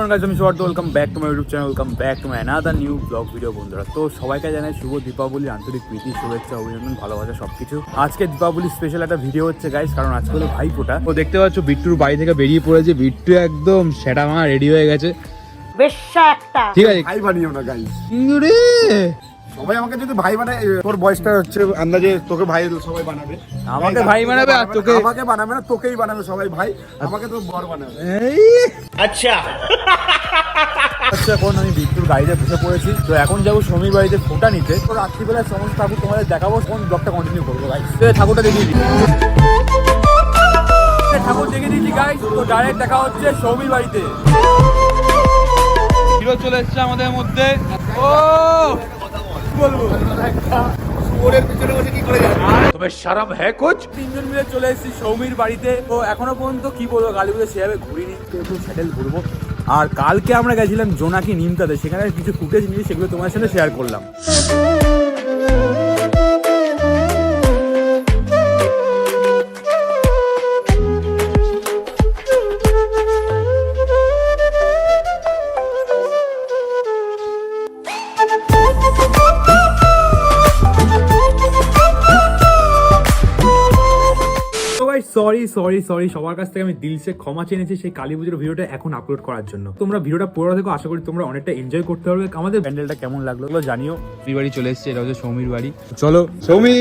আমি welcome back to my YouTube channel welcome back to my another new vlog video বন্ধুরা। তো সবাইকে জানাই শুভ দীপাবলির আন্তরিক প্রীতি শুভেচ্ছা অভিনন্দন ভালোবাসা সবকিছু। আজকে দীপাবলি স্পেশাল একটা ভিডিও হচ্ছে গাইস কারণ আজকে হলো ভাই তো দেখতে পাচ্ছ বিট্টুর বাড়ি থেকে বেরিয়ে পড়েছে। বিট্টু একদম সেটা রেডি হয়ে গেছে। বেশ একটা। ঠিক আছে। বানিও না সবাই আমাকে যদি ভাই বানায় তোর বয়সটা হচ্ছে আন্দাজে তোকে ভাই সবাই বানাবে। আমাকে ভাই বানাবে আর তোকে আমাকে বানাবে না তোকেই বানাবে সবাই ভাই। আমাকে তো বর বানাবে। এই। আচ্ছা। এখন আমি বিট্টুর গাড়িতে বসে পড়েছি। তো এখন যাব সমীর বাড়িতে ফোটা নিতে। তো রাত্রিবেলায় সমস্ত ঠাকুর তোমাদের দেখাবো কোন ব্লগটা কন্টিনিউ করব গাইস ঠাকুরটা দেখিয়ে দিই। ঠাকুর দেখে দিচ্ছি গাইস তো ডাইরেক্ট দেখা হচ্ছে সৌমির বাড়িতে। হিরো চলে এসছে আমাদের মধ্যে। ও! বলব? হ্যাঁ কোচ? তিনজন মিলে চলে এসেছি সৌমির বাড়িতে। তো এখনও পর্যন্ত কি বলব সেভাবে ঘুরিনি। একটু ঘুরবো আর কালকে আমরা গেছিলাম জোনাকি নিমতাতে। সেখানে কিছু ফুটেজ নিয়ে সেগুলো তোমার সাথে শেয়ার করলাম। সরি সরি সরি সবার কাছ থেকে আমি দিলসে ক্ষমা চেয়ে নিয়েছি সেই কালী পুজোর ভিডিওটা এখন আপলোড করার জন্য। তোমরা ভিডিওটা পড়া থেকে আশা করি তোমরা অনেকটা এনজয় করতে পারবে। আমাদের প্যান্ডেলটা কেমন লাগল জানিও। এই বাড়ি চলে এসেছে এটা হচ্ছে সৌমির বাড়ি। চলো সৌমি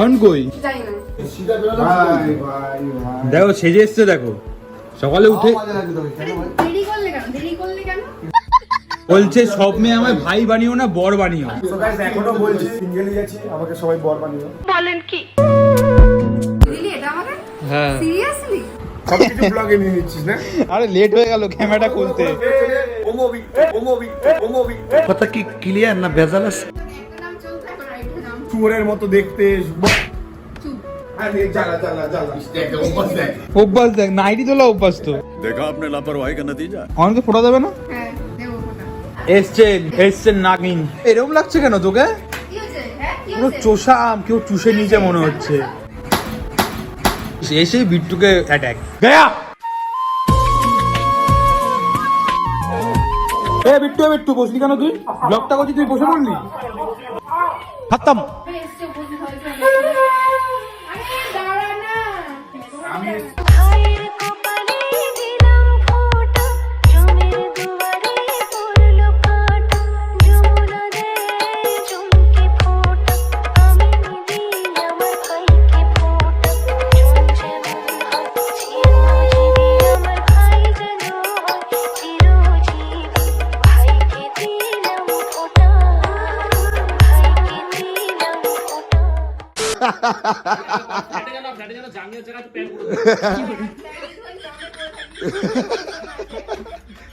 অন কই জানি না। ভাই ভাই ভাই দেখো সেজে এসছে দেখো। সকালে উঠে বলছে সব মেয়ে আমায় ভাই বানিও না বর বানিও। এখনও বলছি সিঙ্গেলই আছি আমাকে সবাই বর বানিও। দিলি আরে লেট হয়ে গেল ক্যামেরাটা খুলতে। কথা কি ক্লিয়ার না ভেজাল আছে? চুরের মতো দেখতে দেখ নাইটি তোলা অভ্যাস তো। আপনার ফোটা না? এসছেন এসছেন নাগিন। এরকম লাগছে কেন তোকে? চোষা আম কেউ চুষে নিচে মনে হচ্ছে। এসে বিট্টুকে অ্যাটাক গয়া! এ বিট্টু বিট্টু বসলি কেন তুই? ব্লকটা করছি তুই বসে পড়লি? খতম।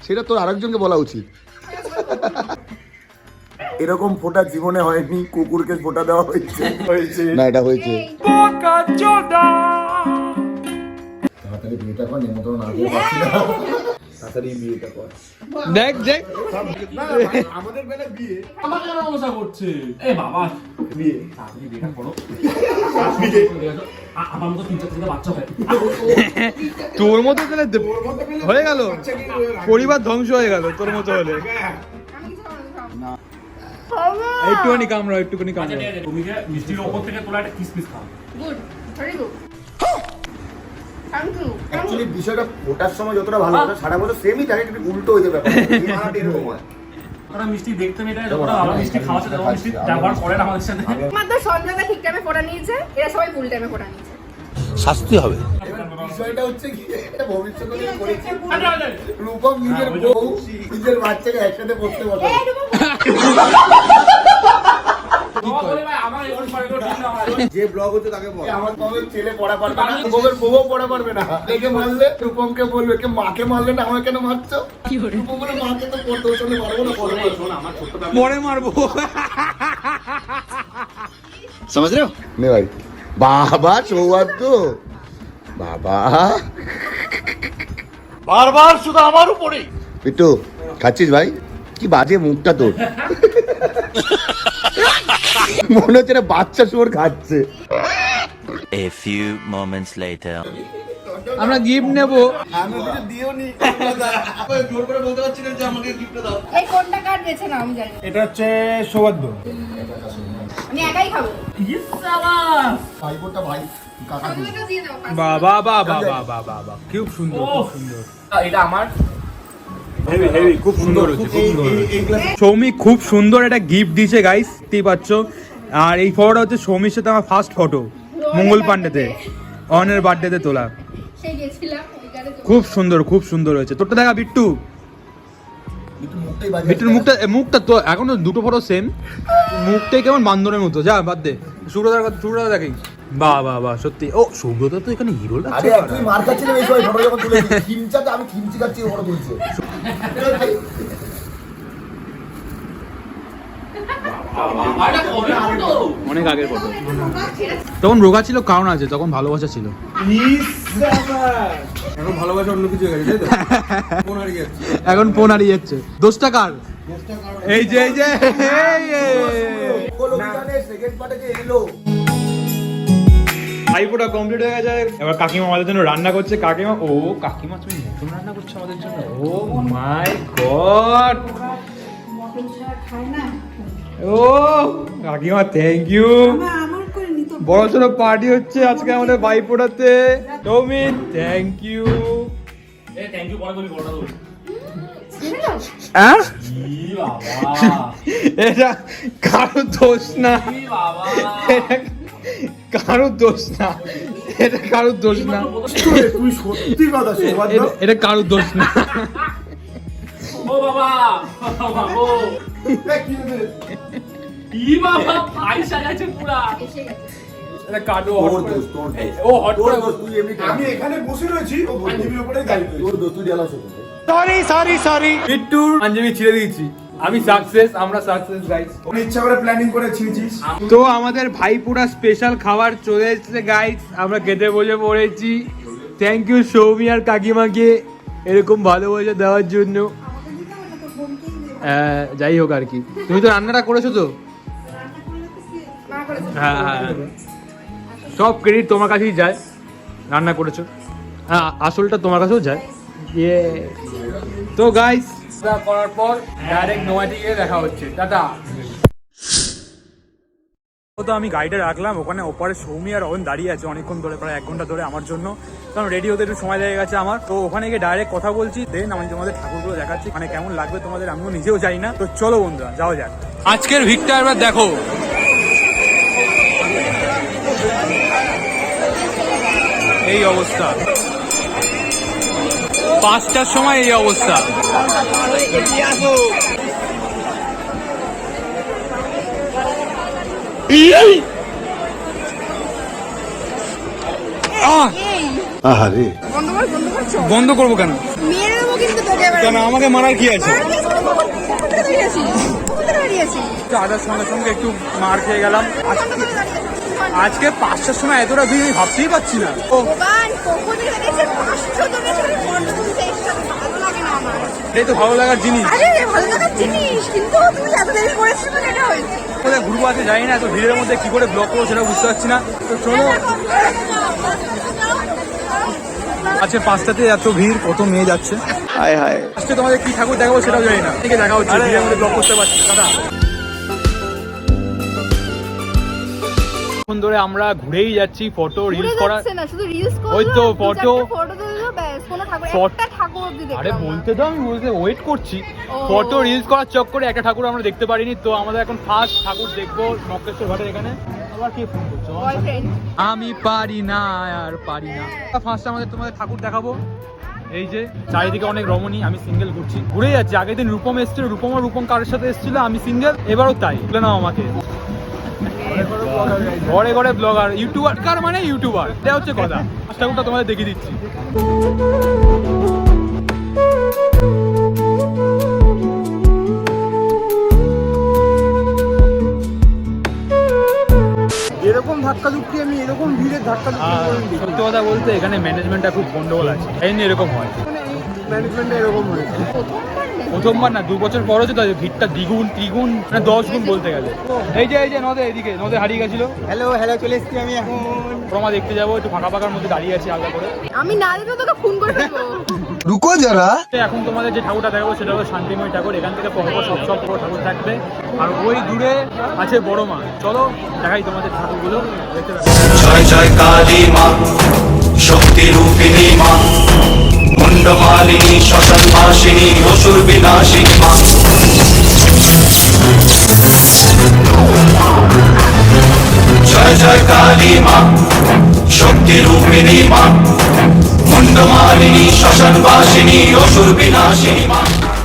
সেটা তোর আরেকজনকে বলা উচিত। এরকম ফোটা জীবনে হয়নি কুকুরকে ফোটা দেওয়া হয়েছে। হয়েছে। না এটা হয়েছে। তাড়াতাড়ি বিয়েটা কর নিমন্ত্রণ না দিয়ে পাচ্ছি না তাড়াতাড়ি বিয়েটা কর। দেখ দেখ। আমাদের বেলা বিয়ে। বিয়ে। তোর মতো তাহলে হয়ে গেল। পরিবার ধ্বংস হয়ে গেল তোর মতো হলে। আমি কিছু খাব না, খাও। একটুখানি কামড়াও একটুখানি কামড়াও মিষ্টির ওপর থেকে তোলা একটা কিসমিস খাও। গুড ভেরি গুড অ্যাকচুয়ালি বিষয়টা ফোটার সময় যতটা ভালো সারা বছর সেমই থাকে কিন্তু উল্টো হয়ে যাবে ব্যাপারটা। ওরা মিষ্টি দেখতে মেয়েটা যতটা ভালো মিষ্টি খাওয়াচ্ছে তখন মিষ্টি ব্যবহার করে আমাদের সাথে। মাত্র সঞ্জয়দা ঠিক টাইমে ফোটা নিয়েছে এরা সবাই ভুল টাইমে ফোটা নিয়েছে। শাস্তি হবে। বিষয়টা হচ্ছে কি এটা ভবিষ্যতে করেছে রূপম নিজের বউ নিজের বাচ্চাকে একসাথে পড়তে বসে এই রূপম, আমার এরকম করে তো ঠিক না আমার যে ব্লগ হচ্ছে তাকে বল। আমার বউয়ের ছেলে পড়া পারবে না বউয়ের বউও পড়া পারবে না। একে মারলে রূপমকে বলবে কে মাকে মারলে না আমাকে কেন মারছো? রূপম বলে মাকে তো পড়তে ওখানে মারবো না পড়ব না। শোন আমার পরে মারবো। সমাজ রে। নে ভাই। বাবা সৌভাগ্য বাবা। বারবার শুধু আমার উপরেই। বিট্টু খাচ্ছিস ভাই? কি বাজে মুখটা তোর। মনে হচ্ছে না বাচ্চা শুয়োর খাচ্ছে A few moments later. আমরা গিফট নেব আমি কিছু দিও নি জোর করে বলতে পারছি না যে আমাকে গিফট দাও এই কোনটা কার গেছে না আমি জানি এটা হচ্ছে সৌভাগ্য আমি একাই খাব ভাইবোনটা ভাই কাকা তুমি দিয়ে দাও বাবা বাবা বাবা বাবা খুব সুন্দর খুব সুন্দর এটা আমার খুব সুন্দর হচ্ছে খুব সুন্দর সৌমিক খুব সুন্দর একটা গিফট দিয়েছে গাইস দেখতেই পাচ্ছ। আর এই ফটোটা হচ্ছে সৌমির সাথে আমার ফার্স্ট ফটো মঙ্গল পান্ডেতে অনের বার্থডেতে তোলা। খুব সুন্দর খুব সুন্দর হয়েছে। তোরটা দেখা বিট্টু। বিট্টুর মুখটা মুখটা তো এখন দুটো ফটো সেম মুখটাই কেমন বান্দরের মতো। যা বাদ দে। সুব্রতার কথা সুব্রতা দেখি বাহ বাহ বাহ সত্যি। ও সুব্রতা তো এখানে হিরো আরে তুই মার খাচ্ছিলি এই সময় ফটো যখন তুলেছি? খিমচাতে আমি খিমচি খাচ্ছি ফটো তুলছে। অনেক আগের ফটো। তখন রোগা ছিল কারণ আছে তখন ভালোবাসা ছিল। এখন ভালোবাসা অন্য কিছু হয়ে গেছে ফোন হারিয়ে যাচ্ছে। এখন ফোন হারিয়ে যাচ্ছে। দোষটা কার? এই যে এই যে ভাইপোটা কমপ্লিট হয়ে গেছে। এবার কাকিমা আমাদের জন্য রান্না করছে। কাকিমা ও কাকিমা তুমি করছ আমাদের জন্য? ও মাই গড! ও কাকিমা থ্যাংক ইউ বড় সড়ো পার্টি হচ্ছে আজকে আমাদের ভাইপোটাতে টমিন থ্যাংক ইউ থ্যাংক ইউ পরে বলি বড়টা এটা কারও দোষ না। কারও দোষ না। এটা কারও দোষ না। তুই সত্যি কথা এটা- এটা কারও দোষ না। ও বাবা বাবা, ও। ই বাবা ভাই সাজাচ্ছে পুরা। এটা কারও তোর দোষ তোর ও হট করে। তুই এমনি আমি এখানে বসে রয়েছি ও উপরে তোর দোষ তুই পাঞ্জাবি ছিঁড়ে দিয়েছি। আমি সাকসেস আমরা সাকসেস গাইস তুমি ইচ্ছা করে প্ল্যানিং করে ছিঁড়ছিস তো আমাদের ভাইপুরা স্পেশাল খাবার চলে এসেছে গাইস আমরা খেতে বসে পড়েছি। থ্যাংক ইউ সৌমি আর কাকিমাকে এরকম ভালোবাসা দেওয়ার জন্য। হ্যাঁ, যাই হোক আর কি। তুমি তো রান্নাটা করেছ তো? হ্যাঁ হ্যাঁ হ্যাঁ। সব ক্রেডিট তোমার কাছেই যায়। রান্না করেছ। হ্যাঁ আসলটা তোমার কাছেও যায়। ইয়ে তো গাইস করার পর ডাইরেক্ট নোয়াটি গিয়ে দেখা হচ্ছে। টাটা। তো আমি গাড়িটা রাখলাম ওখানে ওপারে সৌমি আর অন দাঁড়িয়ে আছে অনেকক্ষণ ধরে প্রায় এক ঘণ্টা ধরে আমার জন্য। কারণ রেডি হতে একটু সময় লেগে গেছে আমার। তো ওখানে গিয়ে ডাইরেক্ট কথা বলছি দেন আমি তোমাদের ঠাকুরগুলো দেখাচ্ছি মানে কেমন লাগবে তোমাদের আমিও নিজেও জানি না। তো চলো বন্ধুরা যাওয়া যাক। আজকের ভিকটা এবার দেখো। এই অবস্থা। পাঁচটার সময় এই অবস্থা। বন্ধ করব কেন? কেন আমাকে মারার কি আছে? দাদার সঙ্গে সঙ্গে একটু মার খেয়ে গেলাম। আজকে পাঁচটার সময় এতটা ভিড় আমি ভাবতেই পারছি না ও ভগবান কখন দাঁড়িয়েছে পাঁচশো জনের সাথে ফটো তুলতে একসাথে ভালো লাগে না আমার এটাই তো ভালো লাগার জিনিস। আরে ভালো লাগার জিনিস কিন্তু তুমি এত দেরি করেছ এটা হয়েছে? কোথায় ঘুরবো আছে জানি না এত ভিড়ের মধ্যে কি করে ব্লক করব সেটা বুঝতে পারছি না। তো চলো। আজকে পাঁচটাতে এত ভিড় কত মেয়ে যাচ্ছে। হায় হায়। আজকে তোমাদের কি ঠাকুর দেখাবো সেটাও জানি না। ঠিক দেখা হচ্ছে ভিড়ের মধ্যে ব্লক করতে পারছি না। দাদা। ধরে আমরা ঘুরেই যাচ্ছি ফটো রিলস করা ওই তো ফটো কোনো ঠাকুর একটা ঠাকুর অবধি আরে দেখলাম না। বলতে দাও আমি বলতে ওয়েট করছি। ফটো রিলস করার চক্করে একটা ঠাকুর আমরা দেখতে পারিনি তো আমাদের এখন ফার্স্ট ঠাকুর দেখব মক্কেশ্বর ঘাটের এখানে। আমি পারি না আর পারি না। ফার্স্ট আমাদের তোমাদের ঠাকুর দেখাবো। এই যে চারিদিকে অনেক রমণী আমি সিঙ্গেল ঘুরছি। ঘুরে যাচ্ছি। আগের দিন রূপম এসেছিল রূপম আর রূপম কারোর সাথে এসেছিল আমি সিঙ্গেল এবারও তাই। নাও আমাকে। ঘরে ঘরে ব্লগার ইউটিউবার কার মানে ইউটিউবার এটা হচ্ছে কথা। ঠাকুরটা তোমাদের দেখিয়ে দিচ্ছি। এরকম ধাক্কা ধুক্কি আমি এরকম ভিড়ের ধাক্কা আর সত্যি কথা বলতে এখানে ম্যানেজমেন্টটা খুব গন্ডগোল আছে। এই নিয়ে এরকম হয়। ম্যানেজমেন্টে এরকম হয়েছে। প্রথমবার না দু বছর পর হচ্ছে তো ভিড়টা দ্বিগুণ ত্রিগুণ মানে দশ গুণ বলতে গেলে। এই যে এই যে নদে এদিকে নদে হারিয়ে গেছিল। হ্যালো হ্যালো চলে এসেছি আমি এখন। প্রমা দেখতে যাব একটু ফাঁকা ফাঁকার মধ্যে দাঁড়িয়ে আছি আলাদা করে। আমি না দিতে তোকে ফোন করে দেবো রুকো যারা। এখন তোমাদের যে ঠাকুরটা দেখাবো সেটা হলো শান্তিময় ঠাকুর। এখান থেকে পরপর সব সব বড় ঠাকুর থাকবে। আর ওই দূরে আছে বড় মা। চলো দেখাই তোমাদের ঠাকুরগুলো। দেখতে পাবে জয় জয় কালী মা শক্তি রূপিণী মা। মুন্ডমালিনী শ্মশান মাসিনী অসুর বিনাশিনী, মা। জয় জয় কালী মা, শক্তি রূপিণী মা। মুন্ডমালিনী শ্মশান বাসিনী অসুর বিনাশিনী, মা।